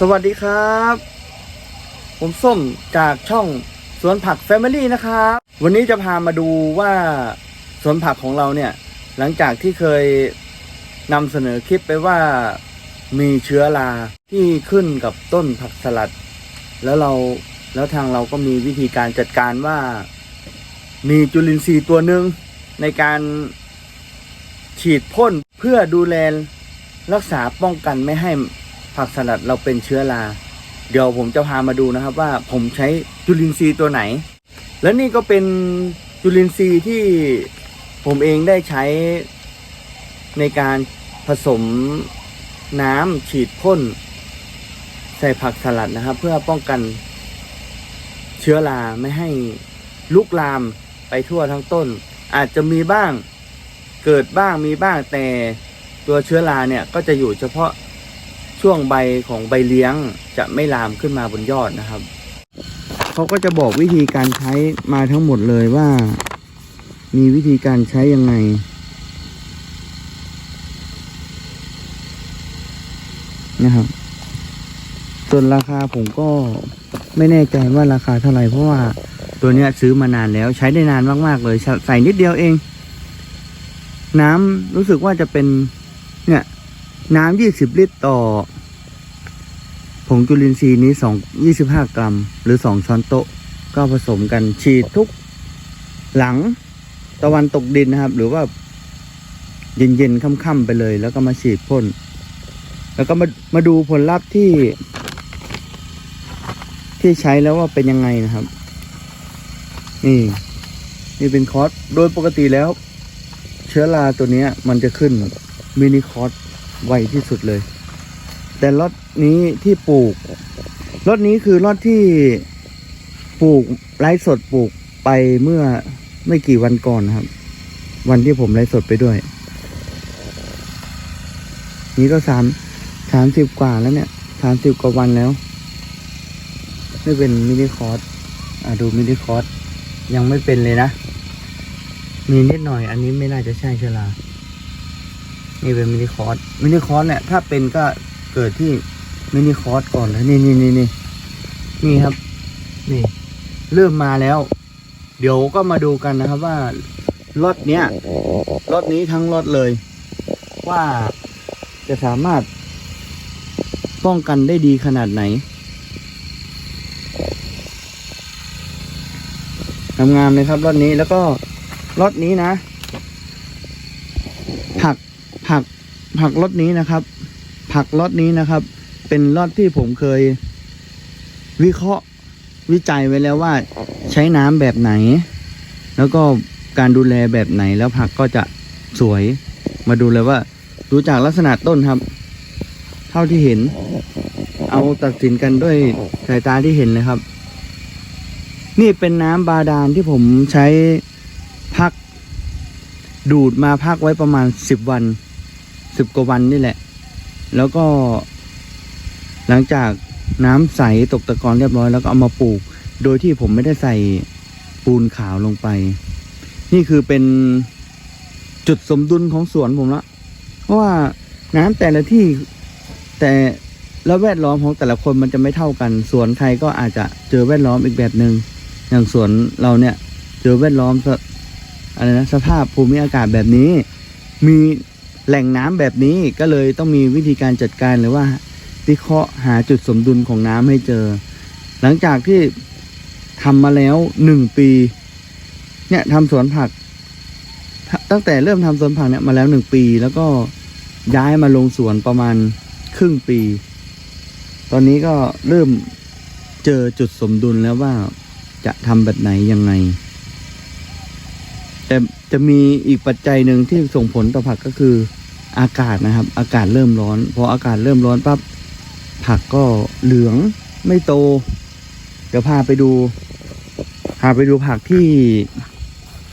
สวัสดีครับ ผมส้มจากช่องสวนผัก Family นะครับ วันนี้จะพามาดูว่าสวนผักของเราเนี่ย หลังจากที่เคยนำเสนอคลิปไปว่ามีเชื้อราที่ขึ้นกับต้นผักสลัด แล้วเราแล้วทางเราก็มีวิธีการจัดการว่า มีจุลินทรีย์ตัวหนึ่งในการฉีดพ่นเพื่อดูแลรักษาป้องกันไม่ให้ ผักสลัดเราเป็นเชื้อรา เดี๋ยวผมจะพามาดูนะครับว่าผมใช้จุลินทรีย์ตัวไหน และนี่ก็เป็นจุลินทรีย์ที่ผมเองได้ใช้ในการผสมน้ำฉีดพ่นใส่ผักสลัดนะครับ เพื่อป้องกันเชื้อราไม่ให้ลุกลามไปทั่วทั้งต้น อาจจะมีบ้างเกิดบ้างมีบ้างแต่ตัวเชื้อราเนี่ยก็จะอยู่เฉพาะ ช่วงใบของใบเลี้ยงจะไม่ลามขึ้นมาบนยอดนะครับเขาก็จะบอกวิธีการใช้มาทั้งหมดเลยว่า มีวิธีการใช้ยังไง นะครับ ส่วนราคาผมก็ไม่แน่ใจว่าราคาเท่าไหร่เพราะว่าตัวเนี้ยซื้อมานานแล้วใช้ได้นานมากๆเลยใส่นิดเดียวเอง น้ำรู้สึกว่าจะเป็นเนี่ย น้ำยี่สิบลิตรต่อ ผงจุลินทรีย์นี้สองยี่สิบห้ากรัม หรือสองช้อนโต๊ะ ก็ผสมกันฉีดทุกหลังตะวันตกดินนะครับ หรือว่าเย็นๆค่ำๆไปเลย แล้วก็มาฉีดพ่น แล้วก็มามาดูผลลัพธ์ที่ ที่ใช้แล้วว่าเป็นยังไงนะครับ นี่ นี่เป็นคอร์สโดยปกติแล้ว เชื้อราตัวนี้มันจะขึ้นมินิคอร์ส ไวที่สุดเลย แต่รถนี้ที่ปลูกรถนี้คือรถที่ปลูกไร้สดปลูกไปเมื่อไม่กี่วันก่อนครับ วันที่ผมไร้สดไปด้วย นี่ก็สามสามสิบกว่าแล้วเนี่ยสามสิบกว่าวันแล้วไม่เป็นมินิคอร์สอะดูมินิคอร์สยังไม่เป็นเลยนะ มีนิดหน่อย อันนี้ไม่น่าจะใช่เชื้อรา นี่เป็นมินิคอร์สมินิคอร์สเนี่ยถ้าเป็นก็เกิดที่มินิคอร์สก่อนนะนี่นี่นี่นี่นี่ครับ นี่ เริ่มมาแล้ว เดี๋ยวก็มาดูกันนะครับว่ารถเนี้ยรถนี้ทั้งรถเลย ว่าจะสามารถ ป้องกันได้ดีขนาดไหนงามๆเลยครับรถนี้แล้วก็รถนี้นะผัก ผักผักรถนี้นะครับ ผักรถนี้นะครับ เป็นรถที่ผมเคย วิเคราะห์วิจัยไว้แล้วว่า ใช้น้ำแบบไหน แล้วก็การดูแลแบบไหนแล้วผักก็จะสวยมาดูเลยว่า ดูจากลักษณะต้นครับ เท่าที่เห็น เอาตัดสินกันด้วยสายตาที่เห็นเลยครับ นี่เป็นน้ำบาดาลที่ผมใช้พัก ดูดมาพักไว้ประมาณสิบวัน สิบกว่าวันนี่แหละ แล้วก็ หลังจากน้ำใสตกตะกอนเรียบร้อยแล้วก็เอามาปลูก โดยที่ผมไม่ได้ใส่ปูนขาวลงไป นี่คือเป็นจุดสมดุลของสวนผมละ เพราะว่าน้ำแต่ละที่แต่และแวดล้อมของแต่ละคนมันจะไม่เท่ากัน สวนใครก็อาจจะเจอแวดล้อมอีกแบบหนึง่งอย่างสวนเราเนี่ย เจอแวดล้อมอะไรนะสภาพภูมิอากาศแบบนี้ มี แหล่งน้ำแบบนี้ก็เลยต้องมีวิธีการจัดการหรือว่าวิเคราะห์หาจุดสมดุลของน้ำให้เจอ หลังจากที่ทำมาแล้วหนึ่งปี เนี่ยทำสวนผัก ตั้งแต่เริ่มทำสวนผักเนี่ยมาแล้วหนึ่งปี แล้วก็ย้ายมาลงสวนประมาณครึ่งปี ตอนนี้ก็เริ่มเจอจุดสมดุลแล้วว่าจะทำแบบไหนยังไง แต่จะมีอีกปัจจัยหนึ่งที่ส่งผลต่อผักก็คือ อากาศนะครับ อากาศเริ่มร้อนพออากาศเริ่มร้อนปั๊บผักก็เหลืองไม่โต เดี๋ยวพาไปดู พาไปดูผักที่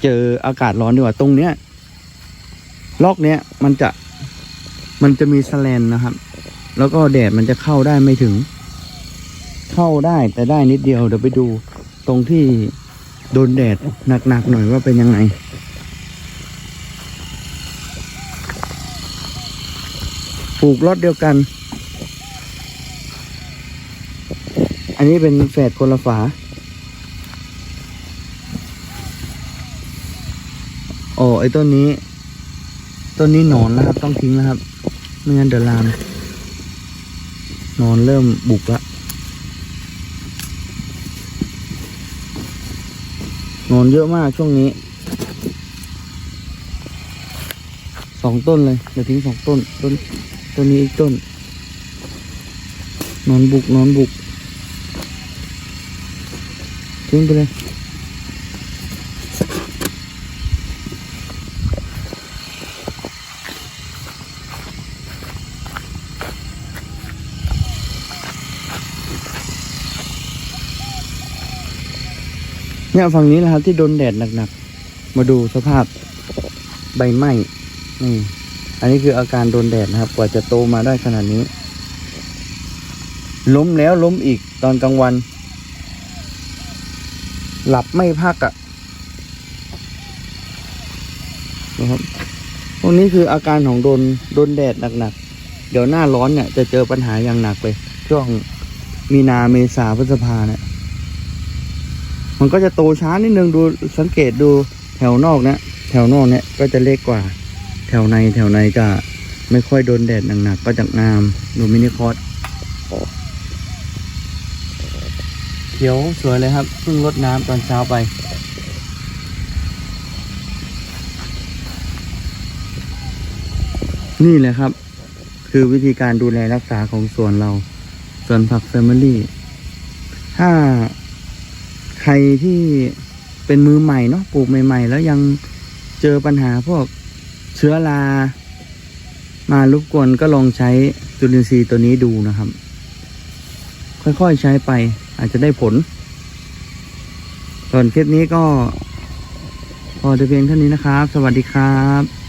เจออากาศร้อนดีกว่าตรงเนี้ยลอกเนี้ยมันจะมันจะมีสแลนนะครับ แล้วก็แดดมันจะเข้าได้ไม่ถึง เข้าได้แต่ได้นิดเดียวเดี๋ยวไปดูตรงที่โดนแดดหนักๆหน่อยว่าเป็นยังไง ลูกรถเดียวกัน อันนี้เป็นแฝดคนละฝา โอ้ไอต้นนี้ ต้นนี้หนอนแล้วครับ ต้องทิ้งแล้วครับ ไม่งั้นเดือดรามนอนเริ่มบุกละหนอนเยอะมากช่วงนี้ สองต้นเลย เดี๋ยวทิ้งสองต้นต้น ต้นนี้อีกต้น นอนบุกนอนบุกทิ้งไปเลยเนี่ยฝั่งนี้แหละครับที่โดนแดดหนักๆ มาดูสภาพใบไหม้นี่ อันนี้คืออาการโดนแดดนะครับ กว่าจะโตมาได้ขนาดนี้ ล้มแล้วล้มอีกตอนกลางวัน หลับไม่พักอะ่ะนะครับพวกนี้คืออาการของโดนโดนแดดหนักๆ เดี๋ยวหน้าร้อนเนี่ยจะเจอปัญหาอย่างหนักเลยช่วงมีนาเมษาพฤษภาเนี่ย มันก็จะโตช้านิดนึงดูสังเกตดูแถวนอกเนี่ยแถวนอกเนี่ยก็จะเล็กกว่า ถวในแถวในจะไม่ค่อยโดนแดดหนักๆก็จะงามดูมินิคอร์สเขียวสวยเลยครับเพิ่งรดน้ำตอนเช้าไปนี่แหละครับ คือวิธีการดูแลรักษาของสวนเราสวนผักแฟมิลี่ ถ้าใครที่เป็นมือใหม่เนาะปลูกใหม่ ๆ แล้วยังเจอปัญหาพวก เชื้อรา มารบกวนก็ลองใช้จุลินทรีย์ตัวนี้ดูนะครับ ค่อยๆใช้ไปอาจจะได้ผล ส่วนคลิปนี้ก็พอจะเพียงเท่านี้นะครับ สวัสดีครับ